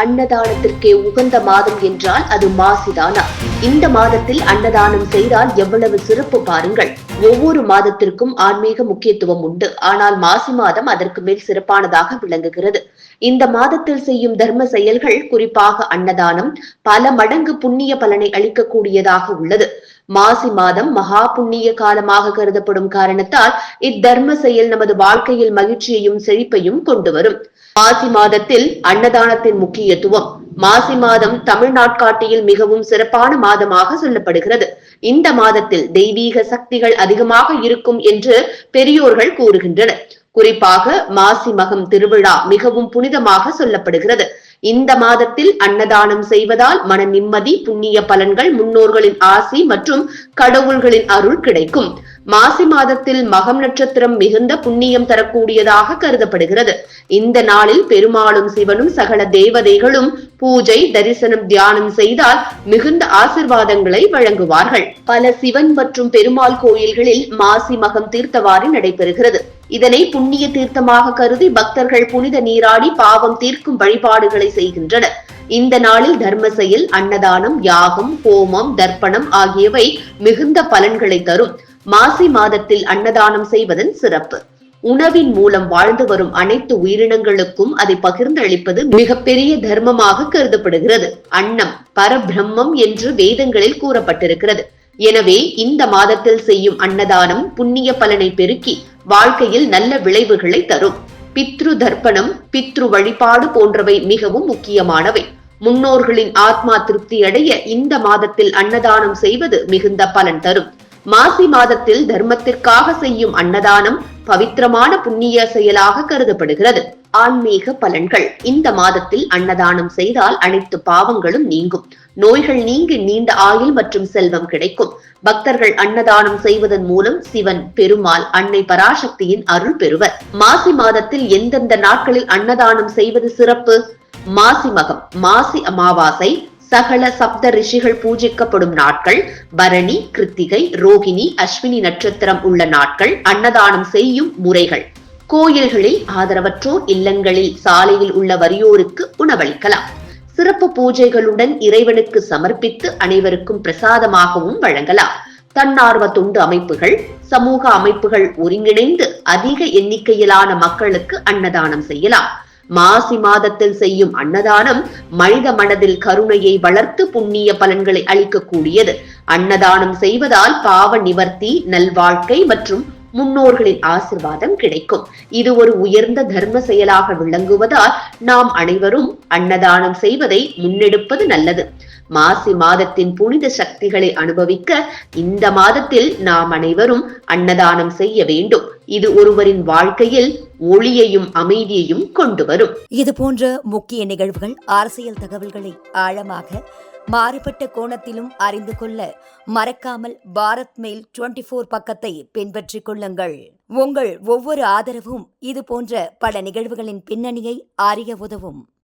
அன்னதானத்திற்கே உகந்த மாதம் என்றால் அது மாசிதானா? இந்த மாதத்தில் அன்னதானம் செய்தால் எவ்வளவு சிறப்பு பாருங்கள். ஒவ்வொரு மாதத்திற்கும் ஆன்மீக முக்கியத்துவம் உண்டு. ஆனால் மாசி மாதம் அதற்கு மேல் சிறப்பானதாக விளங்குகிறது. இந்த மாதத்தில் செய்யும் தர்ம செயல்கள் குறிப்பாக அன்னதானம் பல மடங்கு புண்ணிய பலனை அளிக்கக்கூடியதாக உள்ளது. மாசி மாதம் மகா புண்ணிய காலமாக கருதப்படும் காரணத்தால் இத்தர்ம செயல் நமது வாழ்க்கையில் மகிழ்ச்சியையும் செழிப்பையும் கொண்டு வரும். மாசி மாதத்தில் அன்னதானத்தின் முக்கியத்துவம். மாசி மாதம் தமிழ்நாட்காட்டியில் மிகவும் சிறப்பான மாதமாக சொல்லப்படுகிறது. இந்த மாதத்தில் தெய்வீக சக்திகள் அதிகமாக இருக்கும் என்று பெரியோர்கள் கூறுகின்றனர். குறிப்பாக மாசி மகம் திருவிழா மிகவும் புனிதமாக சொல்லப்படுகிறது. இந்த மாதத்தில் அன்னதானம் செய்வதால் மன நிம்மதி புண்ணிய பலன்கள் முன்னோர்களின் ஆசி மற்றும் கடவுள்களின் அருள் கிடைக்கும். மாசி மாதத்தில் மகம் நட்சத்திரம் மிகுந்த புண்ணியம் தரக்கூடியதாக கருதப்படுகிறது. இந்த நாளில் பெருமாளும் சிவனும் சகல தேவதைகளும் பூஜை தரிசனம் தியானம் செய்தால் மிகுந்த ஆசிர்வாதங்களை வழங்குவார்கள். பல சிவன் மற்றும் பெருமாள் கோயில்களில் மாசி மகம் தீர்த்தவாரி நடைபெறுகிறது. இதனை புண்ணிய தீர்த்தமாக கருதி பக்தர்கள் புனித நீராடி பாவம் தீர்க்கும் வழிபாடுகளை செய்கின்றனர். இந்த நாளில் தர்ம செயல் அன்னதானம் யாகம் ஹோமம் தர்ப்பணம் ஆகியவை மிகுந்த பலன்களை தரும். மாசி மாதத்தில் அன்னதானம் செய்வதன் சிறப்பு. உணவின் மூலம் வாழ்ந்து வரும் அனைத்து உயிரினங்களுக்கும் அதை பகிர்ந்து அளிப்பது மிகப்பெரிய தர்மமாக கருதப்படுகிறது. அன்னம் பரபிரம்மம் என்று வேதங்களில் கூறப்பட்டிருக்கிறது. எனவே இந்த மாதத்தில் செய்யும் அன்னதானம் புண்ணிய பலனை பெருக்கி வாழ்க்கையில் நல்ல விளைவுகளை தரும். பித்ரு தர்ப்பணம் பித்ரு வழிபாடு போன்றவை மிகவும் முக்கியமானவை. முன்னோர்களின் ஆத்மா திருப்தி அடைய இந்த மாதத்தில் அன்னதானம் செய்வது மிகுந்த பலன் தரும். மாசி மாதத்தில் தர்மத்திற்காக செய்யும் அன்னதானம் பவித்திரமான புண்ணிய செயலாக கருதப்படுகிறது. ஆன்மீக பலன்கள். இந்த மாதத்தில் அன்னதானம் செய்தால் அனைத்து பாவங்களும் நீங்கும். நோய்கள் நீங்கி நீண்ட ஆயுள் மற்றும் செல்வம் கிடைக்கும். பக்தர்கள் அன்னதானம் செய்வதன் மூலம் சிவன் பெருமாள் அன்னை பராசக்தியின் அருள் பெறுவர். மாசி மாதத்தில் எந்தெந்த நாட்களில் அன்னதானம் செய்வது சிறப்பு? மாசி மகம் மாசி அமாவாசை சகல சப்த ரிஷிகள் பூஜிக்கப்படும் நாட்கள் பரணி கிருத்திகை ரோகிணி அஸ்வினி நட்சத்திரம் உள்ள நாட்கள் அன்னதானம் செய்யும் முறைகள். கோயில்களில் ஆதரவற்றோர் இல்லங்களில் சாலையில் உள்ள வறியோருக்கு உணவளிக்கலாம். சிறப்பு பூஜைகளுடன் இறைவனுக்கு சமர்ப்பித்து அனைவருக்கும் பிரசாதமாகவும் வழங்கலாம். தன்னார்வ தொண்டு அமைப்புகள் சமூக அமைப்புகள் ஒருங்கிணைந்து அதிக எண்ணிக்கையிலான மக்களுக்கு அன்னதானம் செய்யலாம். மாசி மாதத்தில் செய்யும் அன்னதானம் மனித மனதில் கருணையை வளர்த்து புண்ணிய பலன்களை அளிக்கக்கூடியது. அன்னதானம் செய்வதால் பாவ நிவர்த்தி நல்வாழ்க்கை மற்றும் முன்னோர்களின் ஆசிர்வாதம் கிடைக்கும். இது ஒரு உயர்ந்த தர்ம செயலாக விளங்குவதால் நாம் அனைவரும் அன்னதானம் செய்வதை முன்னெடுப்பது நல்லது. மாசி மாதத்தின் புனித சக்திகளை அனுபவிக்க இந்த மாதத்தில் நாம் அனைவரும் அன்னதானம் செய்ய வேண்டும். இது ஒருவரின் வாழ்க்கையில் ஒளியையும் அமைதியையும் கொண்டு வரும். இது போன்ற முக்கிய நிகழ்வுகள் அரசியல் தகவல்களை ஆழமாக மாறுபட்ட கோணத்திலும் அறிந்து கொள்ள மறக்காமல் பாரத் மெயில் டுவெண்டி ஃபோர் பக்கத்தை பின்பற்றிக் கொள்ளுங்கள். உங்கள் ஒவ்வொரு ஆதரவும் இது போன்ற பல நிகழ்வுகளின் பின்னணியை அறிய உதவும்.